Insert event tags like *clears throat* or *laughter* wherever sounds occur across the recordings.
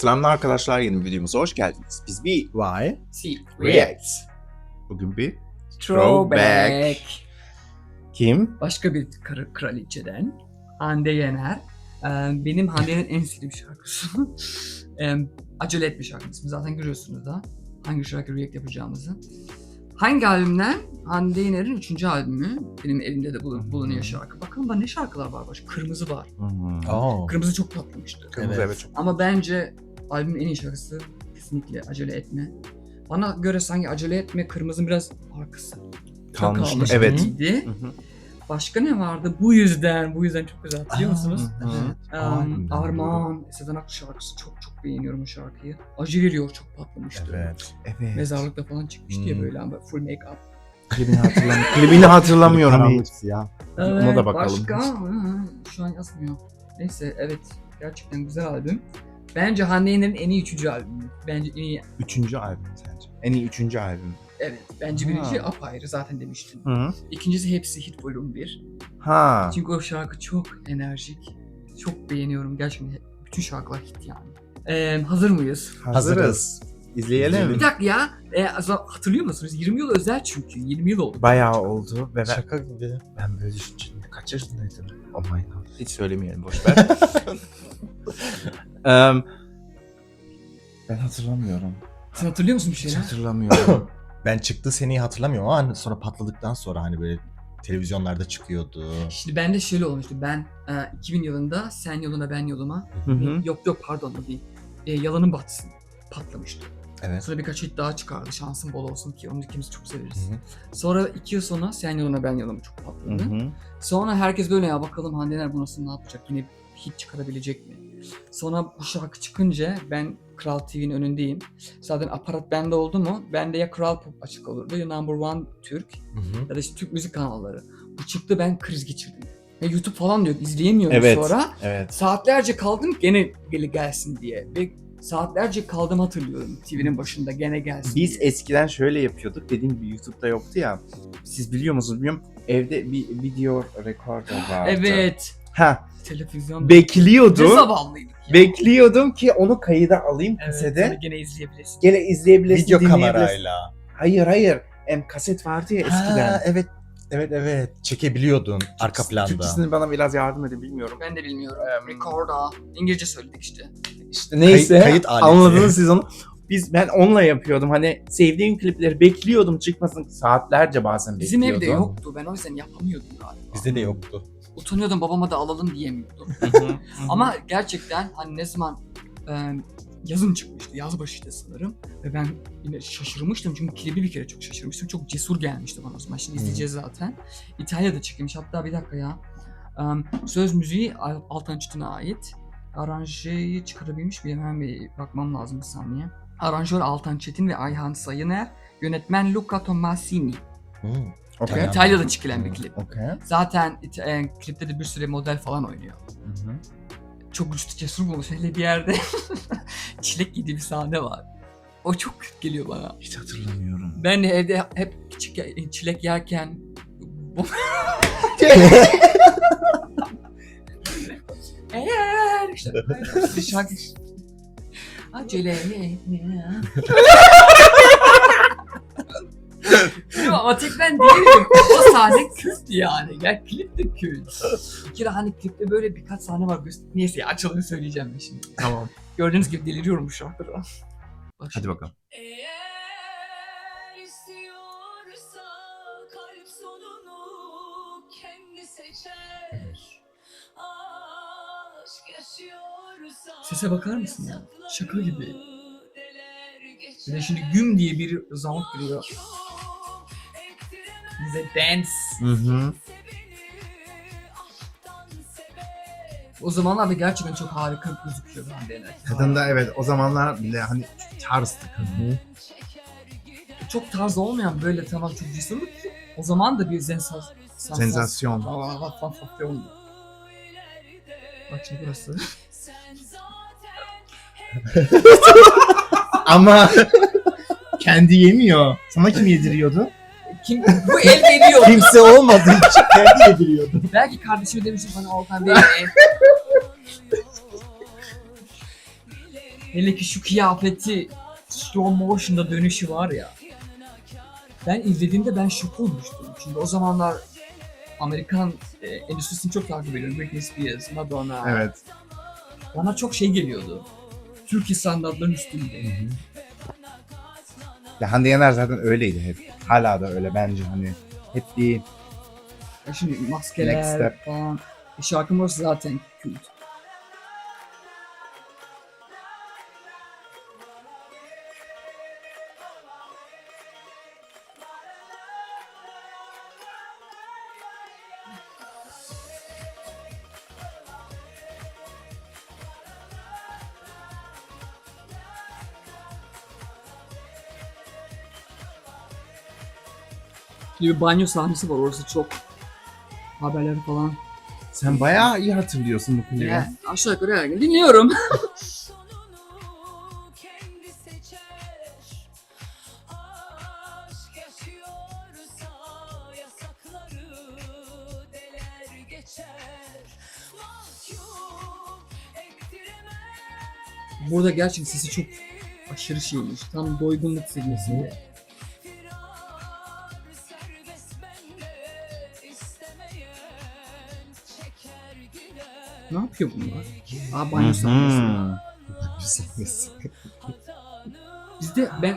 Selamlar arkadaşlar yeni bir videomuza hoş geldiniz. Biz bir Why? See, React. Bugün bir Throwback. Kim? Başka bir kar- kraliçeden Hande Yener. Ee, benim Hande Yener'in en sevdiğim şarkısı. *laughs* Ee, Acele etme şarkısı. Zaten görüyorsunuz da hangi şarkı react yapacağımızı. Hangi albümden? Hande Yener'in üçüncü albümü. Benim elimde de bulun- bulunuyor şarkı. Bakalım da ne şarkılar var başka? Kırmızı var. Hmm. Oh. Kırmızı çok patlamıştı. Kırmızı Evet. evet çok. Ama bence albümün en iyi şarkısı kesinlikle Acele Etme. Bana göre sanki Acele Etme Kırmızı biraz arkası. Kalmış. kalmış Evet. Hı hı. Başka ne vardı? Bu yüzden, bu yüzden çok güzel. Hatırlıyor Aa, musunuz? Hı. Um, Armağan, Sezen Aksu şarkısı çok çok beğeniyorum o şarkıyı. Acı veriyor çok patlamıştı. Evet. Evet. Mezarlıkta falan çıkmıştı ya Hmm. böyle ama full make up. Klibini hatırlamıyorum. *laughs* Klibini hatırlamıyorum hiç. siyah. Ona da bakalım. Başka? Şu an yazmıyor. Neyse evet gerçekten güzel albüm. Bence Hande Yener'in en iyi üçüncü albümü. Bence en iyi, Üçüncü albüm sence? En iyi üçüncü albüm. Evet. Bence Ha. birinci apayrı zaten demiştim. Hı hı. İkincisi hepsi hit volüm 1. Ha. Çünkü o şarkı çok enerjik. Çok beğeniyorum gerçekten. Bütün şarkılar hit yani. Ee, hazır mıyız? Hazırız. İzleyelim. Bir dakika ya. E, az- hatırlıyor musunuz? 20 yıl özel çünkü. 20 yıl oldu. Bayağı oldu ve ben, Şaka gibi. ben böyle düşünce kaç yaşındaydım? Oh my god. Hiç söylemeyelim boş ver. *laughs* Em, ben hatırlamıyorum. Sen hatırlıyor musun bir Hiç şeyler? hatırlamıyorum. *laughs* Ben çıktı seneyi hatırlamıyorum ama hani sonra patladıktan sonra hani böyle televizyonlarda çıkıyordu. Şimdi bende şöyle olmuştu. Ben e, 2000 yılında Sen Yoluna Ben Yoluma. Hı hı. Yok yok pardon değil. E, Yalanın Batsın patlamıştı. Evet. Sonra birkaç hit daha çıkardı. Şansın bol olsun ki onu ikimiz çok severiz. Hı hı. Sonra iki yıl sonra Sen Yoluna Ben Yoluma çok patladı. Hı hı. Sonra herkes böyle ya bakalım Hande Yener bu nasıl ne yapacak yine hit çıkarabilecek mi? Sonra bu şarkı çıkınca ben Kral TV'nin önündeyim. Zaten aparat bende oldu mu bende ya Kral Pop açık olurdu ya Number One Türk Hı hı. ya da işte Türk müzik kanalları. Bu çıktı ben kriz geçirdim. Ya YouTube falan diyor izleyemiyorum Evet. sonra. Evet. Saatlerce kaldım gene gel gelsin diye. Ve saatlerce kaldım hatırlıyorum TV'nin başında gene gelsin Biz diye. eskiden şöyle yapıyorduk. Dediğim gibi YouTube'da yoktu ya. Siz biliyor musunuz bilmiyorum. Evde bir video recorder vardı. Evet. Ha, Televizyon. Ne bekliyordum. Bekliyordum ki onu kayıda alayım kasede. sonra gene izleyebilirsin. Gene izleyebilirsin, Video dinleyebilirsin. kamerayla. Hayır hayır. Em, kaset vardı ya eskiden. Ha, evet. Evet evet. Çekebiliyordun arka planda. Türkçesini bana biraz yardım edin bilmiyorum. Ben de bilmiyorum. Em, Recorda. İngilizce söyledik işte. İşte neyse Kayıt- kayıt aleti. anladınız siz onu. Biz ben onunla yapıyordum. Hani sevdiğim klipleri bekliyordum çıkmasın. Saatlerce bazen Bizim bekliyordum. evde yoktu. Ben o yüzden yapamıyordum galiba. Bizde de yoktu. Utanıyordum babama da alalım diyemiyordum. Ama gerçekten hani ne zaman e, yazın çıkmıştı. Yaz başıydı sanırım. Ve ben yine şaşırmıştım. Çünkü klibi bir kere çok şaşırmıştım. Çok cesur gelmişti bana o zaman. Şimdi izleyeceğiz zaten. İtalya'da çekilmiş. Hatta bir dakika ya. Em, söz müziği Al- Altan Çıtın'a ait. Aranjeyi çıkarabilmiş miyim? Hemen bir bakmam lazım bir saniye. Aranjör Altan Çetin ve Ayhan Sayıner. Yönetmen Luca Tomasini. Hı. Tamam. İtalya'da çekilen bir klip. Okey. Zaten e, klipte de bir sürü model falan oynuyor. Hı hı. Çok güçlü cesur bulmuş. Hele bir yerde *laughs* çilek yediği bir sahne var. O çok kötü geliyor bana. Hiç hatırlamıyorum. Ben de evde hep küçük ya- çilek yerken *laughs* Eğer işte şarkı Acele etme *laughs* tek ben değilim. O sahne kült yani. Ya klip de kült. Bir kere hani klipte böyle birkaç sahne var. Göster- Neyse ya açılımı söyleyeceğim ben şimdi. Tamam. Gördüğünüz gibi deliriyorum bu şarkıda. Bak Hadi bakalım. Eğer istiyorsa kalp sonunu kendi seçer. Aşk yaşıyorsa Sese bakar mısın ya? Şaka gibi. Bir de şimdi güm diye bir sound giriyor. Bize dance. Hı hı. O zamanlarda gerçekten çok harika gözüküyor Yener. Kadın da evet o zamanlar bile hani tarzdı kadın. Çok tarz olmayan böyle tamam çok cesur. O zaman da bir sensas Sensasyon. Sensasyon. Bak şimdi burası. *laughs* Ama *laughs* kendi yemiyor. Sana kim yediriyordu? Kim? Bu el geliyor. Kimse olmadığı için kendi yediriyordu. Belki kardeşime demiştim bana Altan Bey. *laughs* Hele ki şu kıyafeti slow motion'da dönüşü var ya. Ben izlediğimde ben şok olmuştum. Çünkü o zamanlar Amerikan e, endüstrisini çok takip ediyorum. Britney Spears, Madonna. Evet. Bana çok şey geliyordu. Türkiye standartlarının üstünde. Ya Hande Yener zaten öyleydi hep. Hala da öyle bence hani. Hep bir Ya şimdi Next maskeler step. falan. E şarkının orası zaten kült. Bir banyo sahnesi var orası çok haberleri falan. sen bayağı iyi hatırlıyorsun bu klibi. Ya, aşağı yukarı her gün dinliyorum. *laughs* Burada gerçekten sesi çok aşırı şeymiş. Tam doygunluk seviyesinde. Ne yapıyor bunlar? Aa banyo sahnesi. Sahnesi. *laughs* Bizde ben,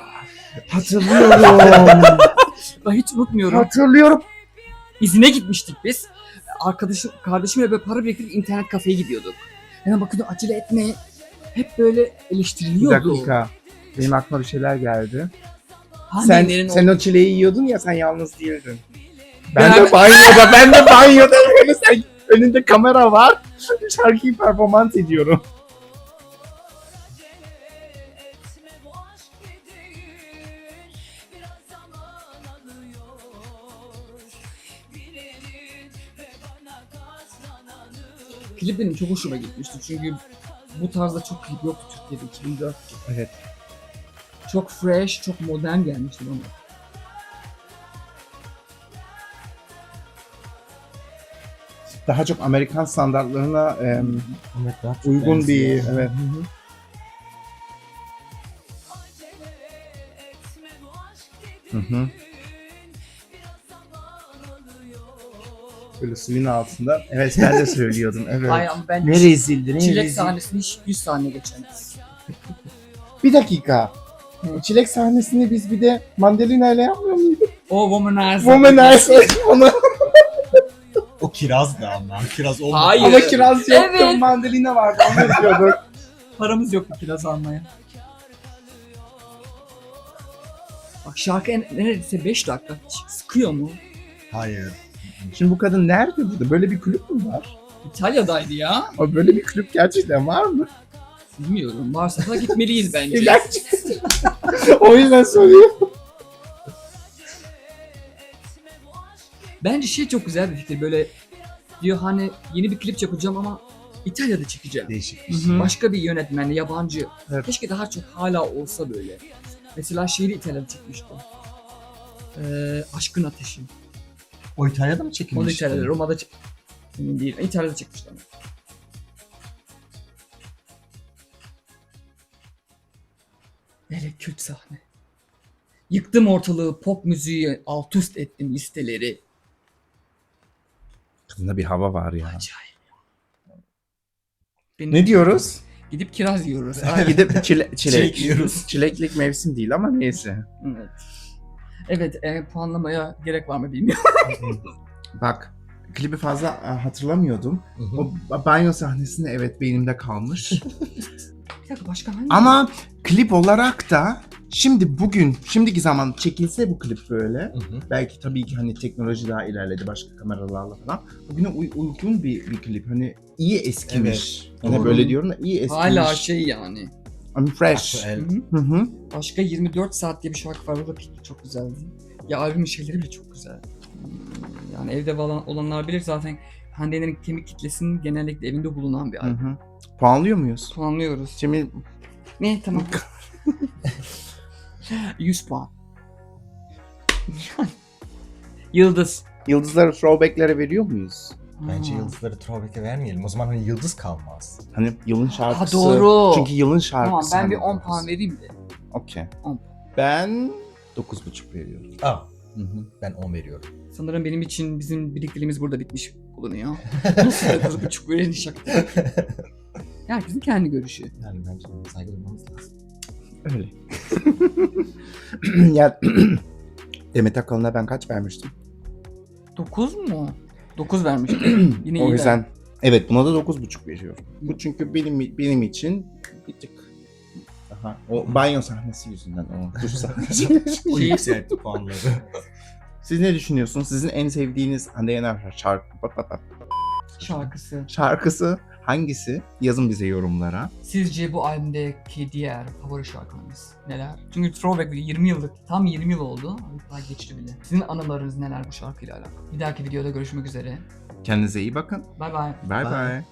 Hatırlıyorum. *laughs* ben hiç unutmuyorum. Hatırlıyorum. İzine gitmiştik biz. Arkadaşım, kardeşimle böyle para biriktirip internet kafeye gidiyorduk. Hemen bakıyordum acele etme. Hep böyle Bir eleştiriliyordu. dakika. Benim aklıma bir şeyler geldi. Sen, Sen, sen o çileği yiyordun ya sen yalnız değildin. Ben- Ben, de banyoda, ben de *laughs* banyoda böyle sen önünde kamera var. Şarkıyı performans ediyorum. Klip benim çok hoşuma gitmişti. Çünkü bu tarzda çok klip yoktu Türkiye'de 2004. Evet. Çok fresh, çok modern gelmişti bana. Daha çok Amerikan standartlarına em, Evet, daha çok uygun bir benziyor. evet. Hı hı. zaman alıyor Böyle suyun altında. Evet ben de söylüyordum. Evet. Ay ama ben Ne rezildi ne çilek rezil. sahnesini hiç 100 saniye geçemez. Bir dakika. Hı. Çilek sahnesini biz bir de mandalina ile yapmıyor muyduk? O Womanizer. Womanizer. *laughs* Onu kiraz da ama. Kiraz olmadı. Hayır. ama kiraz yoktu. Evet. Mandalina vardı. Onu yapıyorduk. Paramız yoktu kiraz almaya. Bak şarkı en, neredeyse 5 dakika. Sıkıyor mu? Hayır. Şimdi bu kadın nerede burada? Böyle bir kulüp mü var? İtalya'daydı ya. Ama böyle bir kulüp gerçekten var mı? Bilmiyorum. Varsa da gitmeliyiz *laughs* bence. Gerçekten. o yüzden soruyorum. Bence şey çok güzel bir fikir. Böyle diyor hani yeni bir klip yapacağım ama İtalya'da çekeceğim. Değişik bir şey. Başka bir yönetmenle, yabancı. Evet. Keşke daha çok hala olsa böyle. Mesela şeyi İtalya'da çekmişti. Ee, Aşkın Ateşi. O İtalya'da mı Onu çekilmişti? İtalya'da, Roma'da çek... Emin değilim. İtalya'da çekmişler. Hele kült sahne. Yıktım ortalığı, pop müziği, alt üst ettim listeleri. Kadında bir hava var ya. Acayip. Benim- Ne diyoruz? Gidip kiraz yiyoruz. Gidip çile, *laughs* çilek. Çilek yiyoruz. Çileklik mevsim değil ama neyse. evet. Evet, e, puanlamaya gerek var mı bilmiyorum. Bak klibi fazla e, hı. O ba- banyo sahnesinde evet beynimde kalmış. *laughs* Bir dakika başka hangi? ama klip olarak da şimdi bugün, şimdiki zaman çekilse bu klip böyle. Hı hı. Belki tabii ki hani teknoloji daha ilerledi başka kameralarla falan. Bugüne uy- uygun bir, bir klip. Hani iyi eskimiş. Hani Doğru. böyle diyorum da iyi eskimiş. Hala şey yani. Hani fresh. Hı hı. Hı hı. Başka 24 saat diye bir şarkı var. O da çok güzeldi. Ya albümün şeyleri bile çok güzel. Yani evde olan, olanlar bilir zaten Hande'nin kemik kitlesinin genellikle evinde bulunan bir Hı albüm. hı. Puanlıyor muyuz? Puanlıyoruz. Şimdi Ne tamam. *laughs* 100 puan. *laughs* Yıldız. yıldızları throwback'lere veriyor muyuz? Bence Ha. yıldızları throwback'e vermeyelim. O zaman hani yıldız kalmaz. Hani yılın şarkısı. doğru. Çünkü yılın Tamam şarkısı. ben bir hani 10 puan vereyim de. Okey. 10. Ben 9,5 veriyorum. Aa, Hı hı. ben 10 veriyorum. Sanırım benim için bizim birlikteliğimiz burada bitmiş bulunuyor. *laughs* Nasıl 9.5 verin şaka. Herkesin kendi görüşü. Yani bence saygı duymamız lazım. Öyle. *laughs* ya *clears throat* Demet Akalın'a ben kaç vermiştim? 9 mu? 9 vermiştim. *clears throat* Yine iyi o yüzden evet buna da 9,5 veriyorum. Bu çünkü benim benim için bir tık Aha, o banyo sahnesi yüzünden o duş *laughs* sahnesi. O Şey- yükseltti puanları. Siz ne düşünüyorsunuz? Sizin en sevdiğiniz Hande Yener şarkı, şarkısı. şarkısı hangisi? Yazın bize yorumlara. Sizce bu albümdeki diğer favori şarkılarınız neler? Çünkü Throwback 20 yıllık, tam 20 yıl oldu. Daha geçti bile. Sizin anılarınız neler bu şarkıyla alakalı? Bir dahaki videoda görüşmek üzere. Kendinize iyi bakın. Bye bye. Bye Bye. bye.